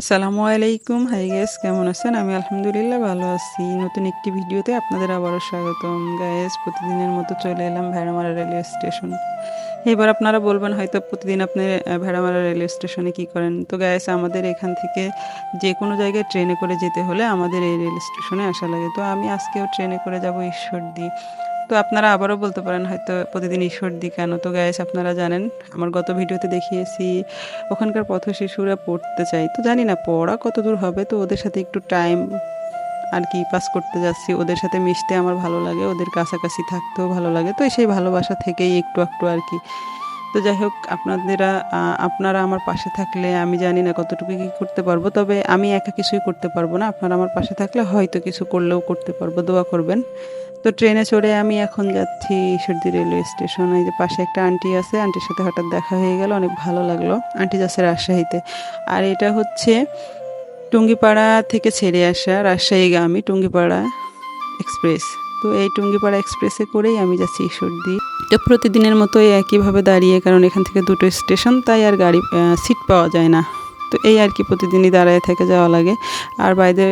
আসসালামু আলাইকুম। High gas কেমন আছেন? আমি আলহামদুলিল্লাহ ভালো আছি। নতুন একটি ভিডিওতে আপনাদের আবারও স্বাগতম। গ্যাস প্রতিদিনের মতো চলে এলাম ভেড়ামারা রেলওয়ে স্টেশন। এবার আপনারা বলবেন হয়তো প্রতিদিন আপনি ভেড়ামারা রেলওয়ে স্টেশনে কি করেন। তো গায়েস আমাদের এখান থেকে যে কোনো জায়গায় ট্রেনে করে যেতে হলে আমাদের এই রেল স্টেশনে আসা লাগে। তো আমি আজকেও ট্রেনে করে যাব ঈশ্বরদী। তো আপনারা আবারও বলতে পারেন হয়তো প্রতিদিন ঈশ্বরদী কেন? তো গায়েস আপনারা জানেন, আমার গত ভিডিওতে দেখিয়েছি, ওখানকার পথ শিশুরা পড়তে চায়। তো জানি না, পড়া কত দূর হবে? তো ওদের সাথে একটু টাইম আর কি পাস করতে যাচ্ছি। ওদের সাথে মিশতে আমার ভালো লাগে, ওদের কাছাকাছি থাকতেও ভালো লাগে। তো সেই ভালোবাসা থেকেই একটু একটু আর কি। তো যাই হোক, আপনাদেরা আপনারা আমার পাশে থাকলে আমি জানি না কতটুকু কী করতে পারব, তবে আমি একা কিছুই করতে পারব না। আপনারা আমার পাশে থাকলে হয়তো কিছু করলেও করতে পারব, দোয়া করবেন। তো ট্রেনে চড়ে আমি এখন যাচ্ছি ঈশ্বরদী রেলওয়ে স্টেশন। এই যে পাশে একটা আন্টি আছে, আন্টির সাথে হঠাৎ দেখা হয়ে গেল, অনেক ভালো লাগল, আন্টি যাচ্ছে রাজশাহীতে। আর এটা হচ্ছে টুঙ্গিপাড়া থেকে ছেড়ে আসা রাজশাহীগামী টুঙ্গিপাড়া এক্সপ্রেস। তো এই টুঙ্গিপাড়া এক্সপ্রেসে করেই আমি যাচ্ছি ঈশ্বরদী। তো প্রতিদিনের মতোই একইভাবে দাঁড়িয়ে, কারণ এখান থেকে দুটো স্টেশন, তাই আর গাড়ি সিট পাওয়া যায় না। তো এই আর কি প্রতিদিনই দাঁড়ায় থেকে যাওয়া লাগে। আর বাইরে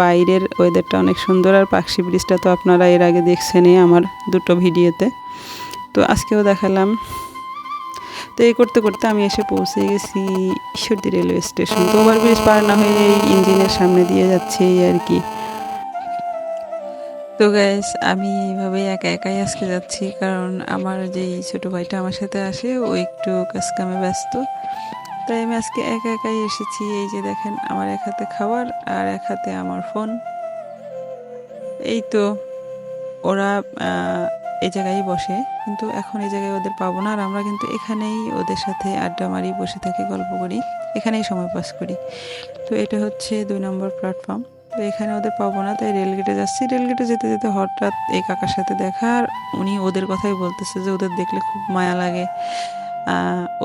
বাইরের ওয়েদারটা অনেক সুন্দর, আর পাকশি ব্রিজটা তো আপনারা এর আগে দেখছেনই আমার দুটো ভিডিওতে। তো আজকেও দেখালাম তো এই করতে করতে আমি এসে পৌঁছে গেছি ঈশ্বরদী রেলওয়ে স্টেশন। তো ওভার ব্রিজ পার না হয়ে এই ইঞ্জিনের সামনে দিয়ে যাচ্ছে এই আর কি। তো গ্যাস আমি এইভাবেই একা একাই আজকে যাচ্ছি কারণ আমার যেই ছোট ভাইটা আমার সাথে আসে, ও একটু কাজ কামে ব্যস্ত। তাই আমি আজকে একা একাই এসেছি। এই যে দেখেন, আমার এক হাতে খাবার আর এক হাতে আমার ফোন। এই তো, ওরা এই জায়গায় বসে, কিন্তু এখন এই জায়গায় ওদের পাবো না। আর আমরা কিন্তু এখানেই ওদের সাথে আড্ডা মারি, বসে থাকি, গল্প করি, এখানেই সময় পাস করি। তো এটা হচ্ছে দুই নম্বর প্ল্যাটফর্ম তো এখানে ওদের পাবো না, তাই রেলগেটে যাচ্ছি। রেলগেটে যেতে যেতে হঠাৎ এই কাকার সাথে দেখা, আর উনি ওদের কথাই বলতেছে যে ওদের দেখলে খুব মায়া লাগে।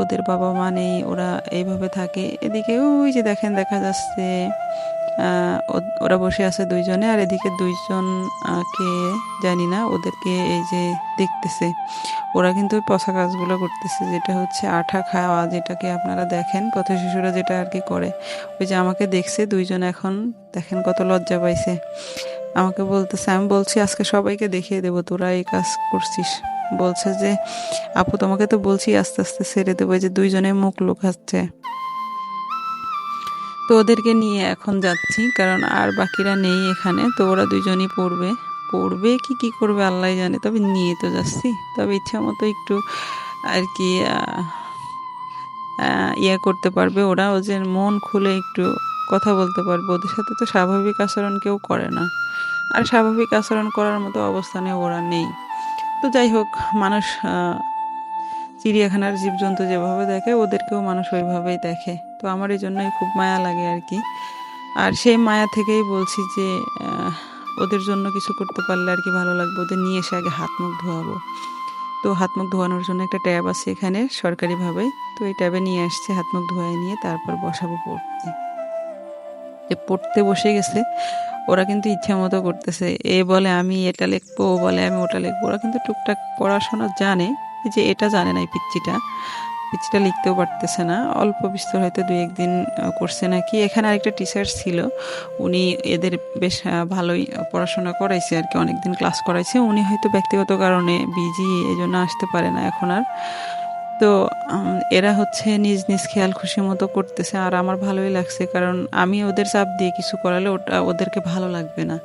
ওদের বাবা মা নেই, ওরা এইভাবে থাকে। এদিকে ওই যে দেখেন, দেখা যাচ্ছে ওরা বসে আছে দুইজনে, আর এদিকে দুইজন কে জানি না, ওদেরকে এই যে দেখতেছে। ওরা কিন্তু পশা কাজগুলো করতেছে, যেটা হচ্ছে আঠা খাওয়া, যেটাকে আপনারা দেখেন, পথ শিশুরা যেটা আর কি করে। ওই যে আমাকে দেখছে, দুইজন এখন দেখেন কত লজ্জা পাইছে। আমাকে বলতেছে, আমি বলছি, আজকে সবাইকে দেখিয়ে দেবো, তোরা এই কাজ করছিস। বলছে যে, আপু, তোমাকে তো বলছি, আস্তে আস্তে ছেড়ে দেবো। যে দুইজনে মুখ লুকাচ্ছে। তো ওদেরকে নিয়ে এখন যাচ্ছি, কারণ আর বাকিরা নেই এখানে, তো ওরা দুজনই পড়বে। পড়বে কি কি করবে আল্লাহ জানে, তবে নিয়ে তো যাচ্ছি। তবে ইচ্ছা মতো একটু আর কি ইয়ে করতে পারবে ওরা ওদের মন খুলে একটু কথা বলতে পারবে। ওদের সাথে তো স্বাভাবিক আচরণ কেউ করে না। আর স্বাভাবিক আচরণ করার মতো অবস্থানে ওরা নেই। তো যাই হোক, মানুষ চিড়িয়াখানার জীবজন্তু যেভাবে দেখে, ওদেরকেও মানুষ ওইভাবেই দেখে। তো আমার এই জন্যই খুব মায়া লাগে আর কি। আর সেই মায়া থেকেই বলছি যে ওদের জন্য কিছু করতে পারলে আর কি ভালো লাগবে। ওদের নিয়ে এসে আগে হাত মুখ ধোয়াবো। তো হাত মুখ ধোয়ানোর জন্য একটা ট্যাব আছে এখানে সরকারিভাবে। তো এই ট্যাবে নিয়ে আসছে, হাত মুখ ধোয়াই নিয়ে তারপর বসাবো পড়তে। যে পড়তে বসে গেছে, ওরা কিন্তু ইচ্ছা মতো করতেছে। এ বলে আমি, এটা লিখব, ও বলে আমি, ওটা লিখব। ওরা কিন্তু টুকটাক পড়াশোনা জানে। যে এটা জানে না এই পিচ্চিটা। পিচ্চিটা লিখতেও পারতেছে না। অল্প বিস্তর হয়তো দু একদিন করছে নাকি। এখানে আরেকটা টিচার ছিল, উনি এদের বেশ ভালোই পড়াশোনা করাইছে আর কি, অনেকদিন ক্লাস করাইছে। উনি হয়তো ব্যক্তিগত কারণে বিজি এই জন্য আসতে পারে না এখন আর। তো এরা হচ্ছে নিজ নিজ খেয়াল খুশি মতো করতেছে, আর আমার ভালোই লাগছে, কারণ আমি ওদের চাপ দিয়ে কিছু করালে ওটা, ওদেরকে ভালো লাগবে না।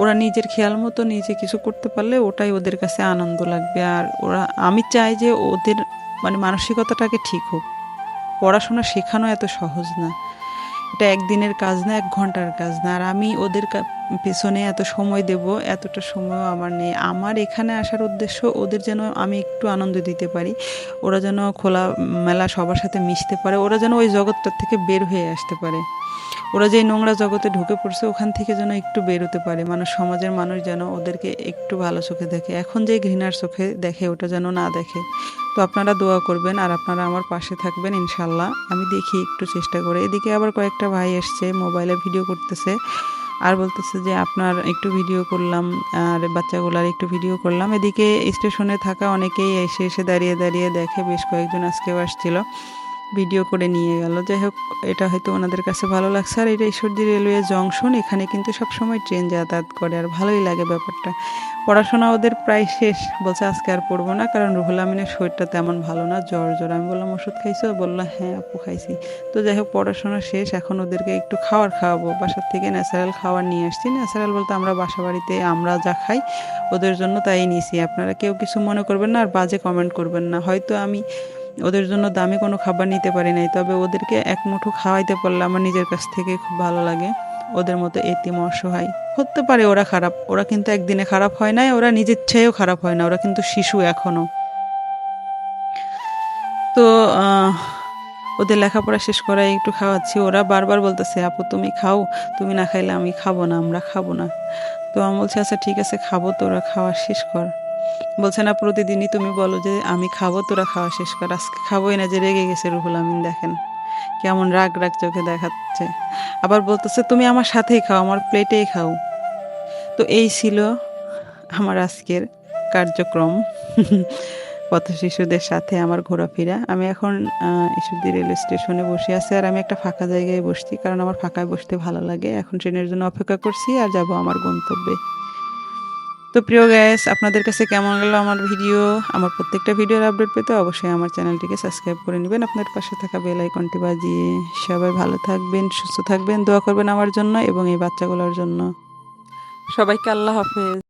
ওরা নিজের খেয়াল মতো নিজে কিছু করতে পারলে ওটাই ওদের কাছে আনন্দ লাগবে। আর ওরা, আমি চাই যে ওদের মানে মানসিকতাটাকে ঠিক হোক। পড়াশোনা শেখানো এত সহজ না। এটা একদিনের কাজ না, এক ঘণ্টার কাজ না। আর আমি ওদের পেছনে এত সময় দেব, এতটা সময়ও আমার নেই। আমার এখানে আসার উদ্দেশ্য ওদের যেন আমি একটু আনন্দ দিতে পারি। ওরা যেন খোলা মেলা সবার সাথে মিশতে পারে, ওরা যেন ওই জগৎটার থেকে বের হয়ে আসতে পারে। ওরা যে নোংরা জগতে ঢুকে পড়ছে, ওখান থেকে যেন একটু বেরোতে পারে। মানুষ, সমাজের মানুষ যেন ওদেরকে একটু ভালো চোখে দেখে, এখন যে ঘৃণার চোখে দেখে, ওটা যেন না দেখে। তো আপনারা দোয়া করবেন আর আপনারা আমার পাশে থাকবেন ইনশাল্লাহ আমি দেখি একটু চেষ্টা করে। এদিকে আবার কয়েকটা ভাই এসছে, মোবাইলে ভিডিও করতেছে। আর বলতেছে যে আপনার একটু ভিডিও করলাম, আর বাচ্চাগুলার একটু ভিডিও করলাম। এদিকে স্টেশনে থাকা অনেকেই এসে এসে দাঁড়িয়ে দাঁড়িয়ে দেখে, বেশ কয়েকজন আজকেও আসছিল। ভিডিও করে নিয়ে গেল। যাই হোক এটা হয়তো ওনাদের কাছে ভালো লাগছে। আর এটা ঈশ্বরদী রেলওয়ে জংশন, এখানে কিন্তু সব সময় ট্রেন যাতায়াত করে, আর ভালোই লাগে ব্যাপারটা। পড়াশোনা ওদের প্রায় শেষ। বলছে, আজকে আর পড়ব না, কারণ রুহুল আমিনের শরীরটা তেমন ভালো না, জ্বর জ্বর। আমি বললাম, ওষুধ খাইছো? বলল হ্যাঁ আপু, খাইছি। তো যাই হোক পড়াশোনা শেষ। এখন ওদেরকে একটু খাওয়ার খাওয়াবো। বাসার থেকে ন্যাচারাল খাওয়ার নিয়ে আসছি। ন্যাচারাল বলতে আমরা বাসা বাড়িতে আমরা যা খাই, ওদের জন্য তাই নিয়েছি আপনারা কেউ কিছু মনে করবেন না, আর বাজে কমেন্ট করবেন না। হয়তো আমি ওদের জন্য দামি কোনো খাবার নিতে পারি নাই, তবে ওদেরকে এক মুঠো খাওয়াইতে পারলে আমার নিজের কাছ থেকে খুব ভালো লাগে। ওদের মতো এতিম অসহায়। হতে পারে ওরা খারাপ, ওরা কিন্তু একদিনে খারাপ হয় নাই, ওরা নিজের চেয়েও খারাপ হয় না, ওরা কিন্তু শিশু এখনও। তো ওদের লেখাপড়া শেষ করায় একটু খাওয়াচ্ছি। ওরা বারবার বলতেছে, আপু, তুমি খাও, তুমি না খাইলে আমি খাব না, আমরা খাব না। তো আমি বলছি আচ্ছা ঠিক আছে, খাব, তোরা খাওয়া শেষ কর। বলছে, না, প্রতিদিনই তুমি বলো যে আমি খাব, তোরা খাওয়া শেষ কর। আজকে খাবোই না যে রেগে গেছে রুহুল আমিন, দেখেন কেমন রাগ রাগ চোখে দেখাচ্ছে। আবার বলতেছে, তুমি আমার সাথেই খাও, আমার প্লেটেই খাও। তো এই ছিল আমার আজকের কার্যক্রম। পথ শিশুদের সাথে আমার ঘোরাফেরা। আমি এখন ইস্যুদি রেলওয়ে স্টেশনে বসে আছি আর আমি একটা ফাঁকা জায়গায় বসছি, কারণ আমার ফাঁকায় বসতে ভালো লাগে। এখন ট্রেনের জন্য অপেক্ষা করছি আর যাব আমার গন্তব্যে। তো প্রিয় গ্যাস আপনাদের কাছে কেমন গেল আমার ভিডিও আমার প্রত্যেকটা ভিডিওর আপডেট পেতে অবশ্যই আমার চ্যানেলটিকে সাবস্ক্রাইব করে নেবেন। আপনার পাশে থাকা বেল আইকনটি বাজিয়ে সবাই ভালো থাকবেন, সুস্থ থাকবেন, দোয়া করবেন আমার জন্য এবং এই বাচ্চাগুলোর জন্য। সবাইকে আল্লাহ হাফেজ।